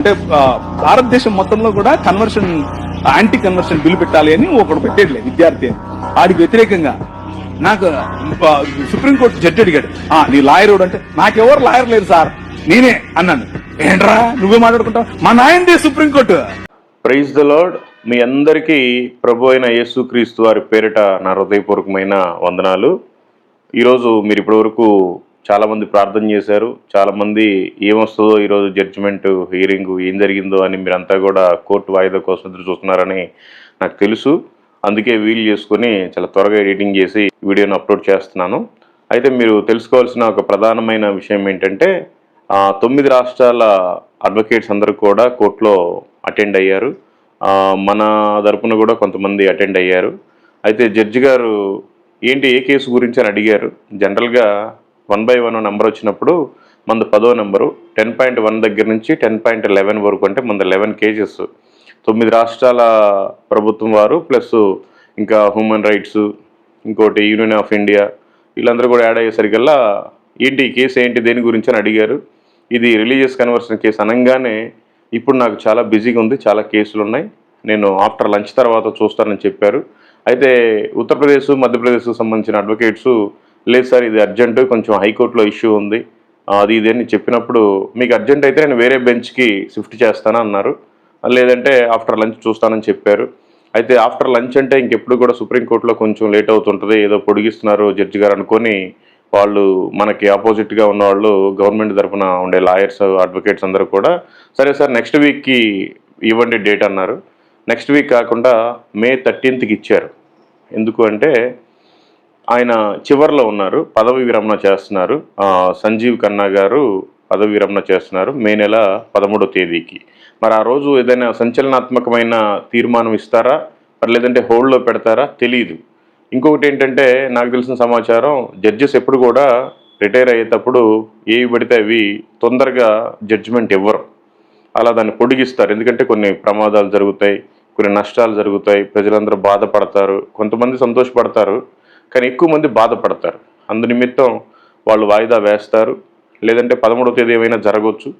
అంటే భారతదేశం మొత్తంలో కూడా కన్వర్షన్ యాంటీ కన్వర్షన్ బిల్లు పెట్టాలి అని ఒకడు పెట్టేయట్లేదు విద్యార్థి అని. ఆడికి వ్యతిరేకంగా నాకు సుప్రీంకోర్టు జడ్జి అడిగాడు ఆ నీ లాయర్ అంటే? నాకెవరు లాయర్ లేరు సార్ నేనే అన్నాను. ఏంట్రా నువ్వే మాట్లాడుకుంటావు? మా నాయనదే supreme court praise the lord మీ అందరికీ ప్రభు అయిన యేసుక్రీస్తు వారి పేరిట నా హృదయపూర్వకమైన వందనాలు. ఈరోజు మీరు ఇప్పటివరకు చాలామంది ప్రార్థన చేశారు. చాలామంది ఏమొస్తుందో ఈరోజు జడ్జిమెంట్ హియరింగ్ ఏం జరిగిందో అని మీరంతా కూడా కోర్టు వాయిదా కోసం ఎదురు చూస్తున్నారని నాకు తెలుసు. అందుకే వీలు చేసుకొని చాలా త్వరగా ఎడిటింగ్ చేసి వీడియోని అప్లోడ్ చేస్తున్నాను. అయితే మీరు తెలుసుకోవాల్సిన ఒక ప్రధానమైన విషయం ఏంటంటే తొమ్మిది రాష్ట్రాల అడ్వకేట్స్ అందరూ కూడా కోర్టులో అటెండ్ అయ్యారు. మన తరపున కూడా కొంతమంది అటెండ్ అయ్యారు. అయితే జడ్జి గారు ఏంటి ఏ కేసు గురించి అని అడిగారు. జనరల్గా వన్ బై వన్ నెంబర్ వచ్చినప్పుడు మనది పదో నెంబరు టెన్ పాయింట్ వన్ దగ్గర నుంచి టెన్ పాయింట్ లెవెన్ వరకు అంటే మన లెవెన్ కేజెస్. తొమ్మిది రాష్ట్రాల ప్రభుత్వం వారు ప్లస్ ఇంకా హ్యూమన్ రైట్స్ ఇంకోటి యూనియన్ ఆఫ్ ఇండియా వీళ్ళందరూ కూడా యాడ్ అయ్యేసరికల్లా ఏంటి ఈ కేసు ఏంటి దేని గురించి అని అడిగారు. ఇది రిలీజియస్ కన్వర్షన్ కేసు అనగానే ఇప్పుడు నాకు చాలా బిజీగా ఉంది చాలా కేసులు ఉన్నాయి. నేను ఆఫ్టర్ లంచ్ తర్వాత చూస్తానని చెప్పారు. అయితే ఉత్తరప్రదేశ్ మధ్యప్రదేశ్కు సంబంధించిన అడ్వకేట్స్ లేదు సార్ ఇది అర్జెంటు కొంచెం హైకోర్టులో ఇష్యూ ఉంది. అది ఇది అని చెప్పినప్పుడు మీకు అర్జెంట్ అయితే నేను వేరే బెంచ్కి షిఫ్ట్ చేస్తాను అన్నారు. లేదంటే ఆఫ్టర్ లంచ్ చూస్తానని చెప్పారు. అయితే ఆఫ్టర్ లంచ్ అంటే ఇంకెప్పుడు కూడా సుప్రీంకోర్టులో కొంచెం లేట్ అవుతుంటుంది. ఏదో పొడిగిస్తున్నారు జడ్జి గారు అనుకొని వాళ్ళు మనకి ఆపోజిట్గా ఉన్నవాళ్ళు గవర్నమెంట్ తరఫున ఉండే లాయర్స్ అడ్వకేట్స్ అందరూ కూడా సరే సార్ నెక్స్ట్ వీక్కి ఇవ్వండి డేట్ అన్నారు. నెక్స్ట్ వీక్ కాకుండా మే థర్టీన్త్కి ఇచ్చారు. ఎందుకు అంటే ఆయన చివర్లో ఉన్నారు పదవి విరమణ చేస్తున్నారు. సంజీవ్ ఖన్నా గారు పదవి విరమణ చేస్తున్నారు మే నెల పదమూడో తేదీకి. మరి ఆ రోజు ఏదైనా సంచలనాత్మకమైన తీర్మానం ఇస్తారా? మరి లేదంటే హోల్డ్లో పెడతారా? తెలియదు ఇంకొకటి ఏంటంటే నాకు తెలిసిన సమాచారం జడ్జెస్ ఎప్పుడు కూడా రిటైర్ అయ్యేటప్పుడు ఏవి పడితే అవి తొందరగా జడ్జిమెంట్ ఇవ్వరు. అలా దాన్ని పొడిగిస్తారు. ఎందుకంటే కొన్ని ప్రమాదాలు జరుగుతాయి కొన్ని నష్టాలు జరుగుతాయి ప్రజలందరూ బాధపడతారు కొంతమంది సంతోషపడతారు. కానీ ఎక్కువ మంది బాధపడతారు. అందు నిమిత్తం వాళ్ళు వాయిదా వేస్తారు. లేదంటే పదమూడో తేదీ ఏమైనా జరగవచ్చు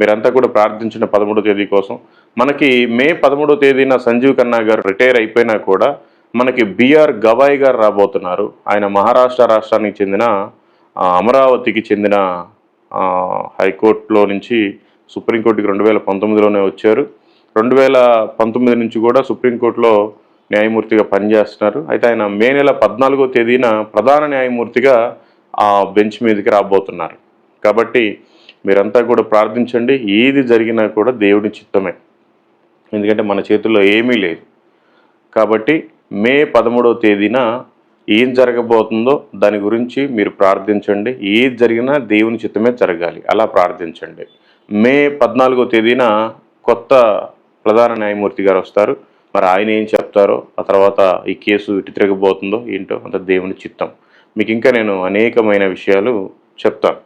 మీరంతా కూడా ప్రార్థించిన పదమూడో తేదీ కోసం. మనకి మే పదమూడో తేదీన సంజీవ్ ఖన్నా గారు రిటైర్ అయిపోయినా కూడా మనకి బిఆర్ గవాయ్ గారు రాబోతున్నారు. ఆయన మహారాష్ట్ర రాష్ట్రానికి చెందిన అమరావతికి చెందిన హైకోర్టులో నుంచి సుప్రీంకోర్టుకి రెండు వేల పంతొమ్మిదిలోనే వచ్చారు. రెండు వేల పంతొమ్మిది నుంచి కూడా సుప్రీంకోర్టులో న్యాయమూర్తిగా పనిచేస్తున్నారు. అయితే ఆయన మే నెల పద్నాలుగో తేదీన ప్రధాన న్యాయమూర్తిగా ఆ బెంచ్ మీదకి రాబోతున్నారు. కాబట్టి మీరంతా కూడా ప్రార్థించండి. ఏది జరిగినా కూడా దేవుని చిత్తమే. ఎందుకంటే మన చేతుల్లో ఏమీ లేదు. కాబట్టి మే పదమూడవ తేదీన ఏం జరగబోతుందో దాని గురించి మీరు ప్రార్థించండి. ఏది జరిగినా దేవుని చిత్తమే జరగాలి. అలా ప్రార్థించండి. మే పద్నాలుగో తేదీన కొత్త ప్రధాన న్యాయమూర్తి గారు వస్తారు. మరి ఆయన ఏం చెప్తారో ఆ తర్వాత ఈ కేసు ఇటు తిరగబోతుందో ఏంటో అంత దేవుని చిత్తం. మీకు ఇంకా నేను అనేకమైన విషయాలు చెప్తాను.